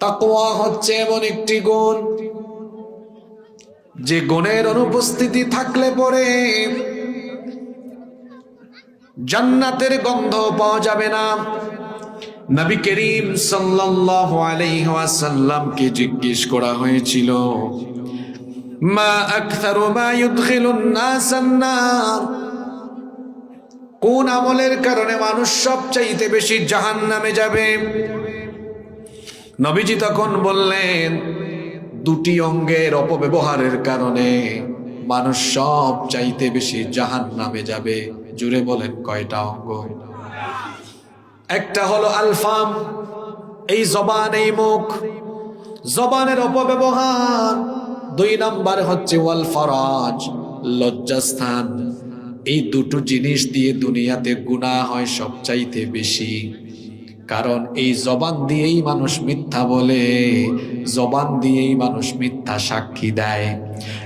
তাকওয়া হচ্ছে এমন একটি গুণ যে গুণের অনুপস্থিতি থাকলে পরে জান্নাতের গন্ধ পাওয়া যাবে না। নবী করিম সাল্লাল্লাহু আলাইহি ওয়াসাল্লামকে জিজ্ঞেস করা হয়েছিল, মা আকথারু মা ইউদখিলুন নাস নার কোন আমলের কারণে মানুষ সবচাইতে বেশি জাহান্নামে যাবে? নবীজি তখন বললেন, দুটি অঙ্গের অপব্যবহারের কারণে মানুষ সব চাইতে বেশি জাহান নামে যাবে। জুড়ে বলেন কয়টা অঙ্গ? একটা হলো আলফাম, এই জবান, এই মুখ। জবানের অপব্যবহার। দুই নাম্বার হচ্ছে ওয়াল ফরাজ, লজ্জাস্থান। এই দুটো জিনিস দিয়ে দুনিয়াতে গুণা হয় সবচাইতে বেশি। কারণ এই জবান দিয়েই মানুষ মিথ্যা বলে, জবান দিয়েই মানুষ মিথ্যা সাক্ষী দেয়।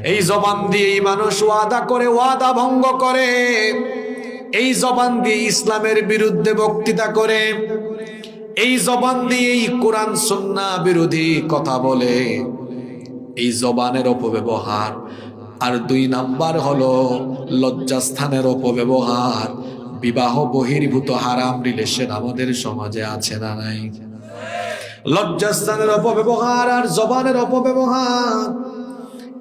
এই জবান দিয়েই মানুষ ওয়াদা করে, ওয়াদা ভঙ্গ করে। এই জবান দিয়ে ইসলামের বিরুদ্ধে বক্তৃতা করে। এই জবান দিয়েই কোরআন, সন্না বিরোধী কথা বলে। এই জবানের অপব্যবহার। আর দুই নাম্বার হলো লজ্জাস্থানের অপব্যবহার। বিবাহ বহির্ভূত হারাম রিলেশন আমাদের সমাজে আছে না নাই? লজ্জাস্থানের অপব্যবহার আর জবানের অপব্যবহার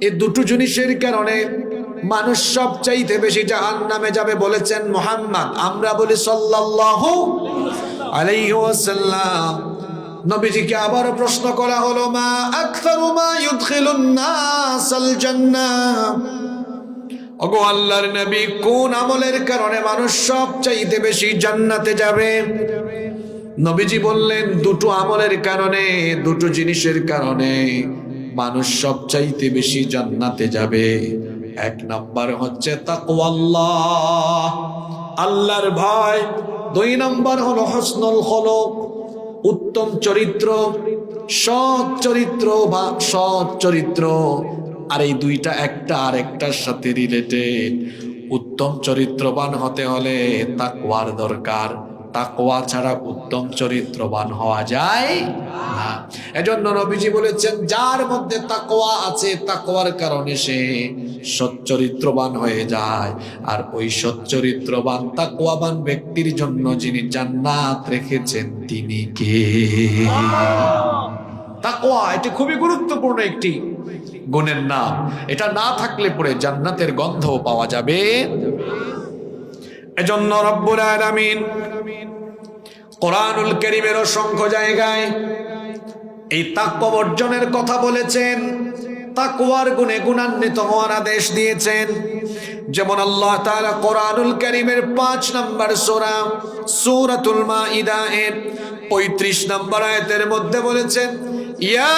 এই দুটো জিনিসের কারণে মানুষ সব চাইতে বেশি জাহান নামে যাবে বলেছেন মোহাম্মদ। আমরা বলি সাল্লাল্লাহু আলাইহি ওয়াসাল্লাম। নবীজিকে আবার প্রশ্ন করা হলো, মা আকথারু মা নাসাল জান্নাহ? ওগো আল্লাহর নবী, কোন আমলের কারণে মানুষ সব চাইতে বেশি জান্নাতে যাবে? নবীজি বললেন, দুটো আমলের কারণে, দুটো জিনিসের কারণে মানুষ সব চাইতে বেশি জান্নাতে যাবে। এক নাম্বার হচ্ছে তাকওয়াল্লাহ। আল্লাহর ভয়। দুই নাম্বার হলো হসনুল খলক। উত্তম চরিত্র, সৎ চরিত্র বা সৎ চরিত্র। আর এই দুইটা একটা আর একটার সাথে রিলেটেড উত্তম চরিত্রবান হতে হলে তাকওয়ার দরকার। তাকওয়া ছাড়া উত্তম চরিত্রবান হওয়া যায় না। এজন্য নবীজি বলেছেন, যার মধ্যে তাকওয়া আছে, তাকওয়ার কারণে সে সচ্চরিত্রবান হয়ে যায়। আর ওই সচ্চরিত্রবান তাকওয়াবান ব্যক্তির জন্য যিনি জান্নাত রেখেছেন, তিনি কে? তাকওয়া, এটি খুবই গুরুত্বপূর্ণ একটি গুণের নাম। এটা না থাকলে পরে জান্নাতের গন্ধ পাওয়া যাবে। এজন্য রব্বুল আলামিন কোরআনুল কারীমের অসংখ্য জায়গায় এই তাকওয়া অর্জনের কথা বলেছেন। তাকওয়ার গুণে গুণান্বিত হওয়ার আদেশ দিয়েছেন। যেমন আল্লাহ তাআলা কোরআনুল কারীমের 5 নম্বর সূরা, সূরাতুল মাইদা এর 35 নম্বর আয়াতের মধ্যে বলেছেন, ইয়া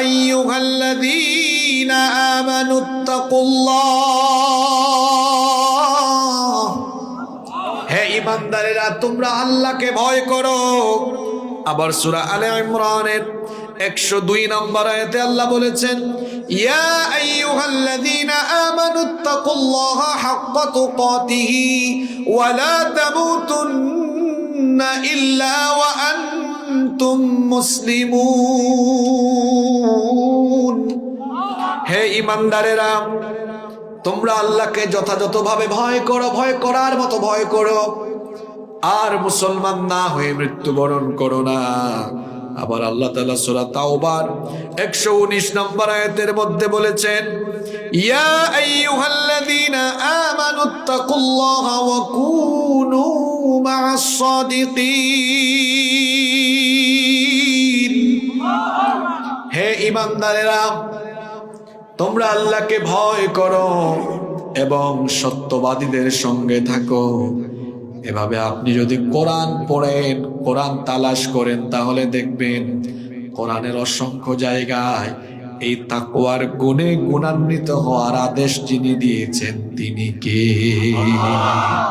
আইয়ুহাল্লাযীনা আমানুত্তাকুল্লাহ হে ইমানদারেরা তোমরা আল্লাহকে ভয় করো। আবার সূরা আলে ইমরানের 102 নম্বর আয়াতে আল্লাহ বলেছেন, ইয়া আইয়ুহাল্লাযীনা আমানুত্তাকুল্লাহা হাক্কা তুকাতিহি ওয়া লা তামুতুন্না ইল্লা ওয়া আনতুম মুসলিমুন। ইমানদারেরা, তোমরা আল্লাহকে যথাযথভাবে ভয় করো, ভয় করার মতো ভয় করো। আর মুসলমান না হয়ে মৃত্যুবরণ করো না। আবার আল্লাহ তাআলা সূরা তাওবার 119 নম্বর আয়াতের মধ্যে বলেছেন, ইয়া আইয়ুহাল্লাযীনা আমানুত্তাকুল্লাহা ওয়া কুনু মা'আস হে ইমানদারেরা তোমরা আল্লাহকে ভয় করো এবং সত্যবাদীদের সঙ্গে থাকো। এভাবে আপনি যদি কোরআন পড়েন, কোরআন তালাশ করেন, তাহলে দেখবেন কোরআনের অসংখ্য জায়গায় এই তাকওয়ার গুণে গুণান্বিত হওয়ার আদেশ যিনি দিয়েছেন তিনি কে?